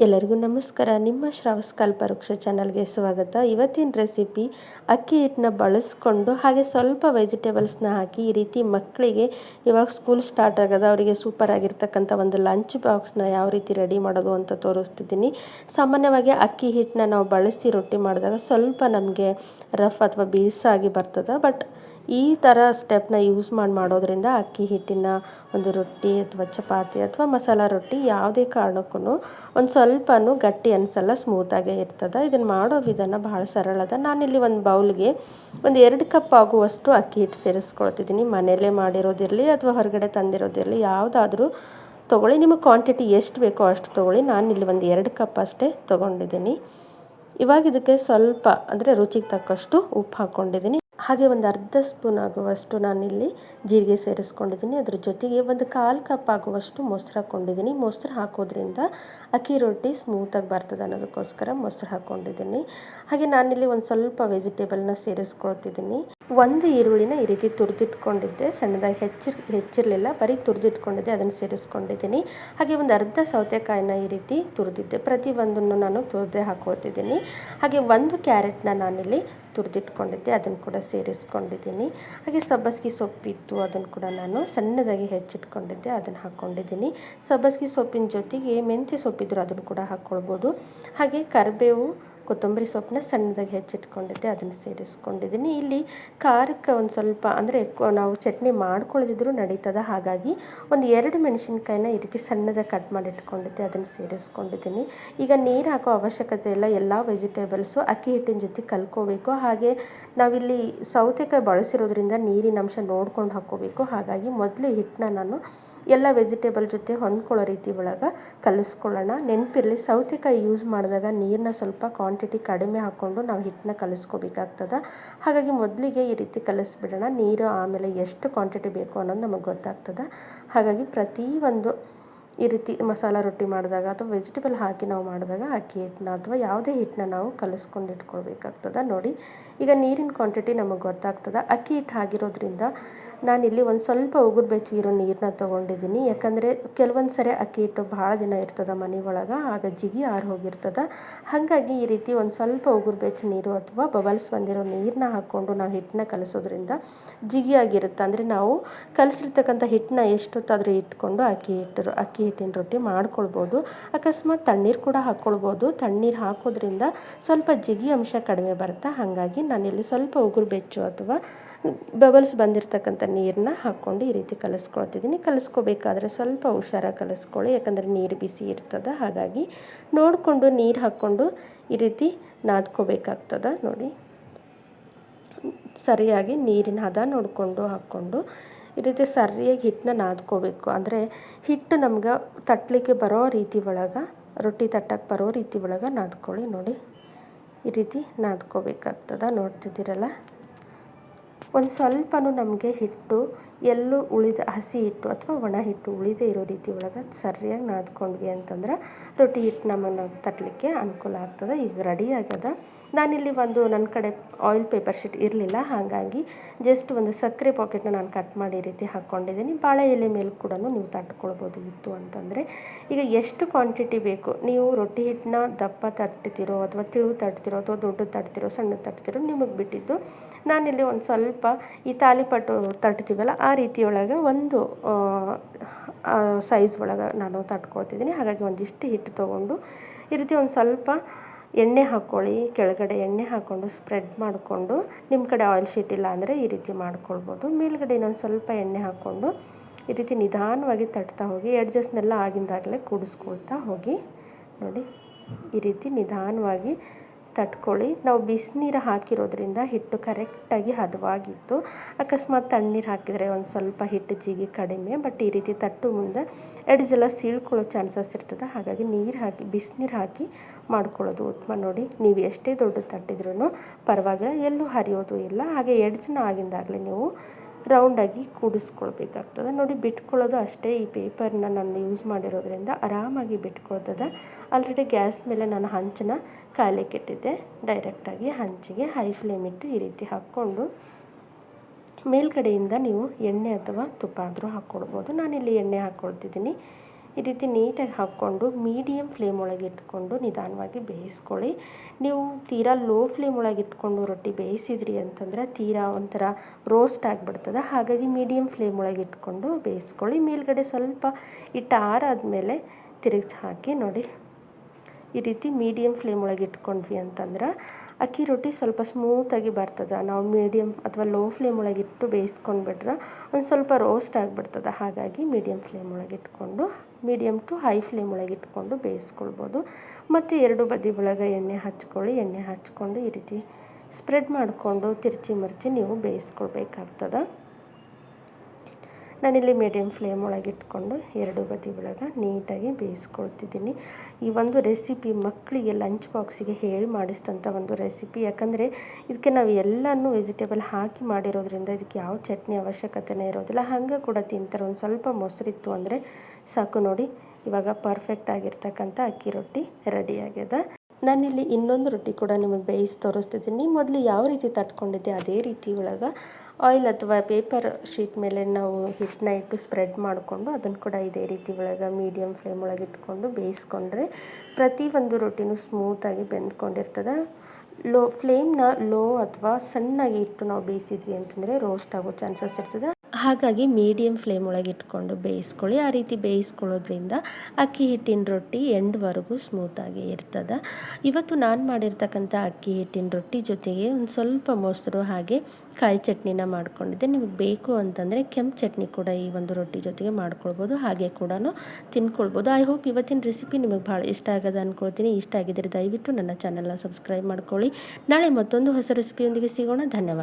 ಎಲ್ಲರಿಗೂ ನಮಸ್ಕಾರ. ನಿಮ್ಮ ಶ್ರಾವಸ್ ಕಲ್ಪವೃಕ್ಷ ಚಾನಲ್ಗೆ ಸ್ವಾಗತ. ಇವತ್ತಿನ ರೆಸಿಪಿ ಅಕ್ಕಿ ಹಿಟ್ಟನ್ನ ಬಳಸ್ಕೊಂಡು ಹಾಗೆ ಸ್ವಲ್ಪ ವೆಜಿಟೇಬಲ್ಸ್ನ ಹಾಕಿ ಈ ರೀತಿ ಮಕ್ಕಳಿಗೆ ಇವಾಗ ಸ್ಕೂಲ್ ಸ್ಟಾರ್ಟ್ ಆಗೋದು ಅವರಿಗೆ ಸೂಪರ್ ಆಗಿರ್ತಕ್ಕಂಥ ಒಂದು ಲಂಚ್ ಬಾಕ್ಸ್ನ ಯಾವ ರೀತಿ ರೆಡಿ ಮಾಡೋದು ಅಂತ ತೋರಿಸ್ತಿದ್ದೀನಿ. ಸಾಮಾನ್ಯವಾಗಿ ಅಕ್ಕಿ ಹಿಟ್ಟನ್ನ ನಾವು ಬಳಸಿ ರೊಟ್ಟಿ ಮಾಡಿದಾಗ ಸ್ವಲ್ಪ ನಮಗೆ ರಫ್ ಅಥವಾ ಬೀಸಾಗಿ ಬರ್ತದೆ. ಬಟ್ ಈ ಥರ ಸ್ಟೆಪ್ನ ಯೂಸ್ ಮಾಡಿ ಮಾಡೋದ್ರಿಂದ ಅಕ್ಕಿ ಹಿಟ್ಟಿನ ಒಂದು ರೊಟ್ಟಿ ಅಥವಾ ಚಪಾತಿ ಅಥವಾ ಮಸಾಲ ರೊಟ್ಟಿ ಯಾವುದೇ ಕಾರಣಕ್ಕೂ ಒಂದು ಸ್ವಲ್ಪನೂ ಗಟ್ಟಿ ಅನಿಸಲ್ಲ ಸ್ಮೂತಾಗೇ ಇರ್ತದೆ. ಇದನ್ನು ಮಾಡೋ ವಿಧಾನ ಭಾಳ ಸರಳದ ನಾನಿಲ್ಲಿ ಒಂದು ಬೌಲ್ಗೆ ಒಂದು ಎರಡು ಕಪ್ ಆಗುವಷ್ಟು ಅಕ್ಕಿ ಹಿಟ್ಟು ಸೇರಿಸ್ಕೊಳ್ತಿದ್ದೀನಿ. ಮನೆಯಲ್ಲೇ ಮಾಡಿರೋದಿರಲಿ ಅಥವಾ ಹೊರಗಡೆ ತಂದಿರೋದಿರಲಿ, ಯಾವುದಾದ್ರೂ ತೊಗೊಳ್ಳಿ. ನಿಮಗೆ ಕ್ವಾಂಟಿಟಿ ಎಷ್ಟು ಬೇಕೋ ಅಷ್ಟು ತೊಗೊಳ್ಳಿ. ನಾನು ಇಲ್ಲಿ ಒಂದು ಎರಡು ಕಪ್ ಅಷ್ಟೇ ತೊಗೊಂಡಿದ್ದೀನಿ. ಇವಾಗ ಇದಕ್ಕೆ ಸ್ವಲ್ಪ, ಅಂದರೆ ರುಚಿಗೆ ತಕ್ಕಷ್ಟು ಉಪ್ಪು ಹಾಕ್ಕೊಂಡಿದ್ದೀನಿ ಹಾಗೆ ಒಂದು ಅರ್ಧ ಸ್ಪೂನ್ ಆಗುವಷ್ಟು ನಾನಿಲ್ಲಿ ಜೀರಿಗೆ ಸೇರಿಸ್ಕೊಂಡಿದ್ದೀನಿ. ಅದ್ರ ಜೊತೆಗೆ ಒಂದು ಕಾಲು ಕಪ್ ಆಗುವಷ್ಟು ಮೊಸರು ಹಾಕ್ಕೊಂಡಿದ್ದೀನಿ. ಮೊಸರು ಹಾಕೋದ್ರಿಂದ ಅಕ್ಕಿ ರೊಟ್ಟಿ ಸ್ಮೂತಾಗಿ ಬರ್ತದೆ ಅನ್ನೋದಕ್ಕೋಸ್ಕರ ಮೊಸರು ಹಾಕ್ಕೊಂಡಿದ್ದೀನಿ. ಹಾಗೆ ನಾನಿಲ್ಲಿ ಒಂದು ಸ್ವಲ್ಪ ವೆಜಿಟೇಬಲ್ನ ಸೇರಿಸ್ಕೊಳ್ತಿದ್ದೀನಿ. ಒಂದು ಈರುಳ್ಳಿನ ಈ ರೀತಿ ತುರಿದಿಟ್ಕೊಂಡಿದ್ದೆ. ಸಣ್ಣದಾಗಿ ಹೆಚ್ಚಿರ್ ಹೆಚ್ಚಿರಲಿಲ್ಲ. ಬರೀ ತುರಿದಿಟ್ಕೊಂಡಿದ್ದೆ. ಅದನ್ನು ಸೇರಿಸ್ಕೊಂಡಿದ್ದೀನಿ. ಹಾಗೆ ಒಂದು ಅರ್ಧ ಸೌತೆಕಾಯಿನ ಈ ರೀತಿ ತುರಿದಿದ್ದೆ. ಪ್ರತಿಯೊಂದನ್ನು ನಾನು ತುರಿದೇ ಹಾಕ್ಕೊಳ್ತಿದ್ದೀನಿ ಹಾಗೆ ಒಂದು ಕ್ಯಾರೆಟ್ನ ನಾನಿಲ್ಲಿ ತುರಿದಿಟ್ಕೊಂಡಿದ್ದೆ, ಅದನ್ನು ಕೂಡ ಸೇರಿಸ್ಕೊಂಡಿದ್ದೀನಿ. ಹಾಗೆ ಸಬ್ಬಸ್ಗೆ ಸೊಪ್ಪಿತ್ತು ಅದನ್ನು ಕೂಡ ನಾನು ಸಣ್ಣದಾಗಿ ಹೆಚ್ಚಿಟ್ಕೊಂಡಿದ್ದೆ, ಅದನ್ನು ಹಾಕ್ಕೊಂಡಿದ್ದೀನಿ. ಸಬ್ಬಸ್ಗೆ ಸೊಪ್ಪಿನ ಜೊತೆಗೆ ಮೆಂತ್ಯ ಸೊಪ್ಪಿದ್ರು ಅದನ್ನು ಕೂಡ ಹಾಕ್ಕೊಳ್ಬೋದು. ಹಾಗೆ ಕರಿಬೇವು ಕೊತ್ತಂಬರಿ ಸೊಪ್ಪನ್ನ ಸಣ್ಣದಾಗಿ ಹೆಚ್ಚಿಟ್ಕೊಂಡಿದ್ದೆ, ಅದನ್ನು ಸೇರಿಸ್ಕೊಂಡಿದ್ದೀನಿ. ಇಲ್ಲಿ ಖಾರಕ್ಕೆ ಒಂದು ಸ್ವಲ್ಪ ಅಂದರೆ ನಾವು ಚಟ್ನಿ ಮಾಡ್ಕೊಳ್ಳದಿದ್ರು ನಡೀತದ ಹಾಗಾಗಿ ಒಂದು ಎರಡು ಮೆಣಸಿನ್ಕಾಯಿನ ಈ ರೀತಿ ಸಣ್ಣದಾಗಿ ಕಟ್ ಮಾಡಿಟ್ಕೊಂಡಿದ್ದೆ, ಅದನ್ನು ಸೇರಿಸ್ಕೊಂಡಿದ್ದೀನಿ. ಈಗ ನೀರು ಹಾಕೋ ಅವಶ್ಯಕತೆ ಇಲ್ಲ, ಎಲ್ಲ ವೆಜಿಟೇಬಲ್ಸು ಅಕ್ಕಿ ಹಿಟ್ಟಿನ ಜೊತೆ ಕಲ್ಕೋಬೇಕು. ಹಾಗೆ ನಾವಿಲ್ಲಿ ಸೌತೆಕಾಯಿ ಬಳಸಿರೋದ್ರಿಂದ ನೀರಿನ ಅಂಶ ನೋಡ್ಕೊಂಡು ಹಾಕ್ಕೋಬೇಕು ಹಾಗಾಗಿ ಮೊದಲು ಹಿಟ್ಟನ್ನ ನಾನು ಎಲ್ಲ ವೆಜಿಟೇಬಲ್ ಜೊತೆ ಹೊಂದ್ಕೊಳ್ಳೋ ರೀತಿ ಒಳಗೆ ಕಲಿಸ್ಕೊಳ್ಳೋಣ. ನೆನಪಿರಲಿ, ಸೌತೆಕಾಯಿ ಯೂಸ್ ಮಾಡಿದಾಗ ನೀರನ್ನ ಸ್ವಲ್ಪ ಕ್ವಾಂಟಿಟಿ ಕಡಿಮೆ ಹಾಕ್ಕೊಂಡು ನಾವು ಹಿಟ್ಟನ್ನ ಕಲಿಸ್ಕೋಬೇಕಾಗ್ತದೆ. ಹಾಗಾಗಿ ಮೊದಲಿಗೆ ಈ ರೀತಿ ಕಲಿಸ್ಬಿಡೋಣ. ನೀರು ಆಮೇಲೆ ಎಷ್ಟು ಕ್ವಾಂಟಿಟಿ ಬೇಕು ಅನ್ನೋದು ನಮಗೆ ಗೊತ್ತಾಗ್ತದೆ. ಹಾಗಾಗಿ ಪ್ರತಿಯೊಂದು ಈ ರೀತಿ ಮಸಾಲ ರೊಟ್ಟಿ ಮಾಡಿದಾಗ ಅಥವಾ ವೆಜಿಟೇಬಲ್ ಹಾಕಿ ನಾವು ಮಾಡಿದಾಗ ಅಕ್ಕಿ ಹಿಟ್ಟನ್ನ ಅಥವಾ ಯಾವುದೇ ಹಿಟ್ಟನ್ನ ನಾವು ಕಲಿಸ್ಕೊಂಡು ಇಟ್ಕೊಳ್ಬೇಕಾಗ್ತದೆ. ನೋಡಿ, ಈಗ ನೀರಿನ ಕ್ವಾಂಟಿಟಿ ನಮಗೆ ಗೊತ್ತಾಗ್ತದೆ. ಅಕ್ಕಿ ಹಿಟ್ಟು ಆಗಿರೋದ್ರಿಂದ ನಾನಿಲ್ಲಿ ಒಂದು ಸ್ವಲ್ಪ ಉಗುರು ಬೆಚ್ಚಗಿರೋ ನೀರನ್ನ ತೊಗೊಂಡಿದ್ದೀನಿ ಯಾಕಂದರೆ ಕೆಲವೊಂದು ಸರಿ ಅಕ್ಕಿ ಹಿಟ್ಟು ಭಾಳ ದಿನ ಇರ್ತದೆ ಮನೆ ಒಳಗೆ, ಆಗ ಜಿಗಿ ಆರು ಹೋಗಿರ್ತದೆ. ಹಾಗಾಗಿ ಈ ರೀತಿ ಒಂದು ಸ್ವಲ್ಪ ಉಗುರು ಬೆಚ್ಚ ನೀರು ಅಥವಾ ಬಬಲ್ಸ್ ಬಂದಿರೋ ನೀರನ್ನ ಹಾಕ್ಕೊಂಡು ನಾವು ಹಿಟ್ಟನ್ನ ಕಲಸೋದ್ರಿಂದ ಜಿಗಿ ಆಗಿರುತ್ತೆ ಅಂದರೆ ನಾವು ಕಲಸಿರ್ತಕ್ಕಂಥ ಹಿಟ್ಟನ್ನ ಎಷ್ಟೊತ್ತಾದರೂ ಇಟ್ಕೊಂಡು ಅಕ್ಕಿ ಹಿಟ್ಟರು ಅಕ್ಕಿ ಹಿಟ್ಟಿನ ರೊಟ್ಟಿ ಮಾಡ್ಕೊಳ್ಬೋದು. ಅಕಸ್ಮಾತ್ ತಣ್ಣೀರು ಕೂಡ ಹಾಕ್ಕೊಳ್ಬೋದು ತಣ್ಣೀರು ಹಾಕೋದ್ರಿಂದ ಸ್ವಲ್ಪ ಜಿಗಿ ಅಂಶ ಕಡಿಮೆ ಬರುತ್ತೆ. ಹಾಗಾಗಿ ನಾನಿಲ್ಲಿ ಸ್ವಲ್ಪ ಉಗುರು ಬೆಚ್ಚು ಅಥವಾ ಬಬಲ್ಸ್ ಬಂದಿರತಕ್ಕಂಥ ನೀರನ್ನ ಹಾಕ್ಕೊಂಡು ಈ ರೀತಿ ಕಲಿಸ್ಕೊಳ್ತಿದ್ದೀನಿ. ಕಲಿಸ್ಕೋಬೇಕಾದ್ರೆ ಸ್ವಲ್ಪ ಹುಷಾರಾಗಿ ಕಲಿಸ್ಕೊಳ್ಳಿ. ಯಾಕಂದರೆ ನೀರು ಬಿಸಿ ಇರ್ತದೆ. ಹಾಗಾಗಿ ನೋಡಿಕೊಂಡು ನೀರು ಹಾಕ್ಕೊಂಡು ಈ ರೀತಿ ನಾದ್ಕೋಬೇಕಾಗ್ತದೆ. ನೋಡಿ. ಸರಿಯಾಗಿ ನೀರಿನ ಹದ ನೋಡಿಕೊಂಡು ಹಾಕ್ಕೊಂಡು ಈ ರೀತಿ ಸರಿಯಾಗಿ ಹಿಟ್ಟನ್ನ ನಾದ್ಕೋಬೇಕು. ಅಂದರೆ ಹಿಟ್ಟು ನಮ್ಗೆ ತಟ್ಟಲಿಕ್ಕೆ ಬರೋ ರೀತಿ ಒಳಗೆ, ರೊಟ್ಟಿ ತಟ್ಟಕ್ಕೆ ಬರೋ ರೀತಿ ಒಳಗೆ ನಾದ್ಕೊಳ್ಳಿ. ನೋಡಿ. ಈ ರೀತಿ ನಾದ್ಕೋಬೇಕಾಗ್ತದೆ. ನೋಡ್ತಿದ್ದೀರಲ್ಲ? ಒಂದು ಸ್ವಲ್ಪನೂ ನಮಗೆ ಹಿಟ್ಟು ಎಲ್ಲೂ ಉಳಿದ ಹಸಿ ಹಿಟ್ಟು ಅಥವಾ ಒಣ ಹಿಟ್ಟು ಉಳಿದೇ ಇರೋ ರೀತಿ ಒಳಗೆ ಸರಿಯಾಗಿ ನಾದ್ಕೊಂಡ್ವಿ ಅಂತಂದ್ರೆ ರೊಟ್ಟಿ ಹಿಟ್ಟು ನಮ್ಮನ್ನು ತಟ್ಟಲಿಕ್ಕೆ ಅನುಕೂಲ ಆಗ್ತದೆ. ಈಗ ರೆಡಿ ಆಗ್ಯದ. ನಾನಿಲ್ಲಿ ಒಂದು ನನ್ನ ಕಡೆ ಆಯಿಲ್ ಪೇಪರ್ ಶೀಟ್ ಇರಲಿಲ್ಲ, ಹಾಗಾಗಿ ಜಸ್ಟ್ ಒಂದು ಸಕ್ಕರೆ ಪಾಕೆಟ್ನ ನಾನು ಕಟ್ ಮಾಡಿ ಈ ರೀತಿ ಹಾಕ್ಕೊಂಡಿದ್ದೀನಿ. ಬಾಳೆ ಎಲೆ ಮೇಲೆ ಕೂಡ ನೀವು ತಟ್ಕೊಳ್ಬೋದು ಇತ್ತು ಅಂತಂದರೆ. ಈಗ ಎಷ್ಟು ಕ್ವಾಂಟಿಟಿ ಬೇಕು? ನೀವು ರೊಟ್ಟಿ ಹಿಟ್ಟನ್ನ ದಪ್ಪ ತಟ್ತಿರೋ ಅಥವಾ ತಿಳು ತಟ್ತಿರೋ ಅಥವಾ ದೊಡ್ಡ ತಟ್ತಿರೋ ಸಣ್ಣ ತಟ್ತಿರೋ ನಿಮಗೆ ಬಿಟ್ಟಿದ್ದು ನಾನಿಲ್ಲಿ ಒಂದು ಸ್ವಲ್ಪ ಈ ತಾಲಿಪಟ್ಟು ತಟ್ತೀವಲ್ಲ ಆ ರೀತಿಯೊಳಗೆ ಒಂದು ಸೈಜ್ ಒಳಗೆ ನಾನು ತಟ್ಕೊಳ್ತಿದ್ದೀನಿ. ಹಾಗಾಗಿ ಒಂದಿಷ್ಟು ಹಿಟ್ಟು ತೊಗೊಂಡು ಈ ರೀತಿ ಒಂದು ಸ್ವಲ್ಪ ಎಣ್ಣೆ ಹಾಕ್ಕೊಳ್ಳಿ. ಕೆಳಗಡೆ ಎಣ್ಣೆ ಹಾಕ್ಕೊಂಡು ಸ್ಪ್ರೆಡ್ ಮಾಡಿಕೊಂಡು ನಿಮ್ಮ ಕಡೆ ಆಯಿಲ್ ಶೀಟ್ ಇಲ್ಲ ಅಂದರೆ ಈ ರೀತಿ ಮಾಡ್ಕೊಳ್ಬೋದು. ಮೇಲ್ಗಡೆ ಇನ್ನೊಂದು ಸ್ವಲ್ಪ ಎಣ್ಣೆ ಹಾಕ್ಕೊಂಡು ಈ ರೀತಿ ನಿಧಾನವಾಗಿ ತಟ್ತಾ ಹೋಗಿ ಎಡ್ಜಸ್ನೆಲ್ಲ ಆಗಿಂದಾಗಲೇ ಕೂಡಿಸ್ಕೊಳ್ತಾ ಹೋಗಿ ನೋಡಿ. ಈ ರೀತಿ ನಿಧಾನವಾಗಿ ತಟ್ಕೊಳ್ಳಿ. ನಾವು ಬಿಸಿನೀರು ಹಾಕಿರೋದ್ರಿಂದ ಹಿಟ್ಟು ಕರೆಕ್ಟಾಗಿ ಹದವಾಗಿತ್ತು. ಅಕಸ್ಮಾತ್ ತಣ್ಣೀರು ಹಾಕಿದರೆ ಒಂದು ಸ್ವಲ್ಪ ಹಿಟ್ಟು ಜಿಗಿ ಕಡಿಮೆ, ಬಟ್ ಈ ರೀತಿ ತಟ್ಟು ಮುಂದೆ ಎಡ್ಜೆಲ್ಲ ಸೀಳ್ಕೊಳ್ಳೋ ಚಾನ್ಸಸ್ ಇರ್ತದೆ. ಹಾಗಾಗಿ ನೀರು ಹಾಕಿ, ಬಿಸಿನೀರು ಹಾಕಿ ಮಾಡ್ಕೊಳ್ಳೋದು ಉತ್ತಮ. ನೋಡಿ, ನೀವು ಎಷ್ಟೇ ದೊಡ್ಡ ತಟ್ಟಿದ್ರೂ ಪರವಾಗಿಲ್ಲ, ಎಲ್ಲೂ ಹರಿಯೋದು ಇಲ್ಲ. ಹಾಗೆ ಎಡ್ಜನ್ನ ಆಗಿಂದಾಗಲೇ ನೀವು ರೌಂಡಾಗಿ ಕೂಡಿಸ್ಕೊಳ್ಬೇಕಾಗ್ತದೆ. ನೋಡಿ, ಬಿಟ್ಕೊಳ್ಳೋದು ಅಷ್ಟೇ ಈ ಪೇಪರ್ನ ನಾನು ಯೂಸ್ ಮಾಡಿರೋದ್ರಿಂದ ಆರಾಮಾಗಿ ಬಿಟ್ಕೊಳ್ತದೆ. ಆಲ್ರೆಡಿ ಗ್ಯಾಸ್ ಮೇಲೆ ನಾನು ಹಂಚನ್ನ ಕಾಲಿಗೆ ಇಟ್ಟಿದ್ದೆ ಡೈರೆಕ್ಟಾಗಿ ಹಂಚಿಗೆ ಹೈ ಫ್ಲೇಮ್ ಇಟ್ಟು ಈ ರೀತಿ ಹಾಕ್ಕೊಂಡು ಮೇಲ್ಗಡೆಯಿಂದ ನೀವು ಎಣ್ಣೆ ಅಥವಾ ತುಪ್ಪ ಆದರೂ ಹಾಕ್ಕೊಳ್ಬೋದು. ನಾನಿಲ್ಲಿ ಎಣ್ಣೆ ಹಾಕ್ಕೊಳ್ತಿದ್ದೀನಿ. ಈ ರೀತಿ ನೀಟಾಗಿ ಹಾಕ್ಕೊಂಡು ಮೀಡಿಯಮ್ ಫ್ಲೇಮ್ ಒಳಗೆ ಇಟ್ಕೊಂಡು ನಿಧಾನವಾಗಿ ಬೇಯಿಸ್ಕೊಳ್ಳಿ. ನೀವು ತೀರಾ ಲೋ ಫ್ಲೇಮ್ ಒಳಗೆ ಇಟ್ಕೊಂಡು ರೊಟ್ಟಿ ಬೇಯಿಸಿದ್ರಿ ಅಂತಂದ್ರೆ ತೀರಾ ಒಂಥರ ರೋಸ್ಟ್ ಆಗಿಬಿಡ್ತದೆ. ಹಾಗಾಗಿ ಮೀಡಿಯಮ್ ಫ್ಲೇಮ್ ಒಳಗೆ ಇಟ್ಕೊಂಡು ಬೇಯಿಸ್ಕೊಳ್ಳಿ. ಮೇಲ್ಗಡೆ ಸ್ವಲ್ಪ ಹಿಟ್ಟು ಆರಾದ್ಮೇಲೆ ತಿರುಗಿಸಿ ಹಾಕಿ ನೋಡಿ. ಈ ರೀತಿ ಮೀಡಿಯಮ್ ಫ್ಲೇಮ್ ಒಳಗೆ ಇಟ್ಕೊಂಡ್ವಿ ಅಂತಂದ್ರೆ ಅಕ್ಕಿ ರೊಟ್ಟಿ ಸ್ವಲ್ಪ ಸ್ಮೂತಾಗಿ ಬರ್ತದೆ. ನಾವು ಮೀಡಿಯಮ್ ಅಥವಾ ಲೋ ಫ್ಲೇಮ್ ಒಳಗೆ ಇಟ್ಟು ಬೇಯಿಸ್ಕೊಂಡ್ಬಿಟ್ರೆ ಒಂದು ಸ್ವಲ್ಪ ರೋಸ್ಟ್ ಆಗಿಬಿಡ್ತದೆ. ಹಾಗಾಗಿ ಮೀಡಿಯಮ್ ಫ್ಲೇಮ್ ಒಳಗೆ ಇಟ್ಕೊಂಡು ಮೀಡಿಯಮ್ ಟು ಹೈ ಫ್ಲೇಮ್ ಒಳಗೆ ಇಟ್ಕೊಂಡು ಬೇಯಿಸ್ಕೊಳ್ಬೋದು. ಮತ್ತು ಎರಡು ಬದಿ ಒಳಗೆ ಎಣ್ಣೆ ಹಚ್ಕೊಳ್ಳಿ. ಎಣ್ಣೆ ಹಚ್ಕೊಂಡು ಈ ರೀತಿ ಸ್ಪ್ರೆಡ್ ಮಾಡಿಕೊಂಡು ತಿರ್ಚಿ ಮರ್ಚಿ ನೀವು ಬೇಯಿಸ್ಕೊಳ್ಬೇಕಾಗ್ತದೆ. ನಾನಿಲ್ಲಿ ಮೀಡಿಯಮ್ ಫ್ಲೇಮ್ ಒಳಗೆ ಇಟ್ಕೊಂಡು ಎರಡು ಬದಿ ಒಳಗೆ ನೀಟಾಗಿ ಬೇಯಿಸ್ಕೊಳ್ತಿದ್ದೀನಿ. ಈ ಒಂದು ರೆಸಿಪಿ ಮಕ್ಕಳಿಗೆ ಲಂಚ್ ಬಾಕ್ಸಿಗೆ ಹೇಳಿ ಮಾಡಿಸಿದಂಥ ಒಂದು ರೆಸಿಪಿ. ಯಾಕಂದರೆ ಇದಕ್ಕೆ ನಾವು ಎಲ್ಲನೂ ವೆಜಿಟೇಬಲ್ ಹಾಕಿ ಮಾಡಿರೋದ್ರಿಂದ ಇದಕ್ಕೆ ಯಾವ ಚಟ್ನಿ ಅವಶ್ಯಕತೆನೇ ಇರೋದಿಲ್ಲ. ಹಾಗೆ ಕೂಡ ತಿಂತಾರೆ. ಒಂದು ಸ್ವಲ್ಪ ಮೊಸರಿತ್ತು ಅಂದರೆ ಸಾಕು ನೋಡಿ. ಇವಾಗ ಪರ್ಫೆಕ್ಟ್ ಆಗಿರ್ತಕ್ಕಂಥ ಅಕ್ಕಿ ರೊಟ್ಟಿ ರೆಡಿ ಆಗ್ಯದ. ನಾನಿಲ್ಲಿ ಇನ್ನೊಂದು ರೊಟ್ಟಿ ಕೂಡ ನಿಮಗೆ ಬೇಯಿಸಿ ತೋರಿಸ್ತಿದ್ದೀನಿ. ಮೊದಲು ಯಾವ ರೀತಿ ತಟ್ಕೊಂಡಿದ್ದೆ ಅದೇ ರೀತಿ ಒಳಗೆ ಆಯಿಲ್ ಅಥವಾ ಪೇಪರ್ ಶೀಟ್ ಮೇಲೆ ನಾವು ಹಿಟ್ಟನ್ನ ಇಟ್ಟು ಸ್ಪ್ರೆಡ್ ಮಾಡಿಕೊಂಡು ಅದನ್ನು ಕೂಡ ಇದೇ ರೀತಿ ಒಳಗೆ ಮೀಡಿಯಮ್ ಫ್ಲೇಮ್ ಒಳಗೆ ಇಟ್ಕೊಂಡು ಬೇಯಿಸ್ಕೊಂಡ್ರೆ ಪ್ರತಿ ಒಂದು ರೊಟ್ಟಿನೂ ಸ್ಮೂತಾಗಿ ಬೆಂದ್ಕೊಂಡಿರ್ತದೆ. ಲೋ ಫ್ಲೇಮ್ನ ಲೋ ಅಥವಾ ಸಣ್ಣಗೆ ಇಟ್ಟು ನಾವು ಬೇಯಿಸಿದ್ವಿ ಅಂತಂದರೆ ರೋಸ್ಟ್ ಆಗೋ ಚಾನ್ಸಸ್ ಇರ್ತದೆ. ಹಾಗಾಗಿ ಮೀಡಿಯಮ್ ಫ್ಲೇಮ್ ಒಳಗೆ ಇಟ್ಕೊಂಡು ಬೇಯಿಸ್ಕೊಳ್ಳಿ. ಆ ರೀತಿ ಬೇಯಿಸ್ಕೊಳ್ಳೋದ್ರಿಂದ ಅಕ್ಕಿ ಹಿಟ್ಟಿನ ರೊಟ್ಟಿ ಎಂಡ್ವರೆಗೂ ಸ್ಮೂತಾಗಿ ಇರ್ತದೆ. ಇವತ್ತು ನಾನು ಮಾಡಿರ್ತಕ್ಕಂಥ ಅಕ್ಕಿ ಹಿಟ್ಟಿನ ರೊಟ್ಟಿ ಜೊತೆಗೆ ಒಂದು ಸ್ವಲ್ಪ ಮೊಸರು ಹಾಗೆ ಕಾಯಿ ಚಟ್ನಿನ ಮಾಡ್ಕೊಂಡಿದ್ದೆ. ನಿಮಗೆ ಬೇಕು ಅಂತಂದರೆ ಕೆಂಪು ಚಟ್ನಿ ಕೂಡ ಈ ಒಂದು ರೊಟ್ಟಿ ಜೊತೆಗೆ ಮಾಡ್ಕೊಳ್ಬೋದು. ಹಾಗೆ ಕೂಡ ತಿನ್ಕೊಳ್ಬೋದು. ಐ ಹೋಪ್ ಇವತ್ತಿನ ರೆಸಿಪಿ ನಿಮಗೆ ಭಾಳ ಇಷ್ಟ ಆಗೋದು ಅಂದ್ಕೊಳ್ತೀನಿ ಇಷ್ಟ ಆಗಿದ್ದರೆ ದಯವಿಟ್ಟು ನನ್ನ ಚಾನಲ್ನ ಸಬ್ಸ್ಕ್ರೈಬ್ ಮಾಡ್ಕೊಳ್ಳಿ. ನಾಳೆ ಮತ್ತೊಂದು ಹೊಸ ರೆಸಿಪಿಯೊಂದಿಗೆ ಸಿಗೋಣ. ಧನ್ಯವಾದ.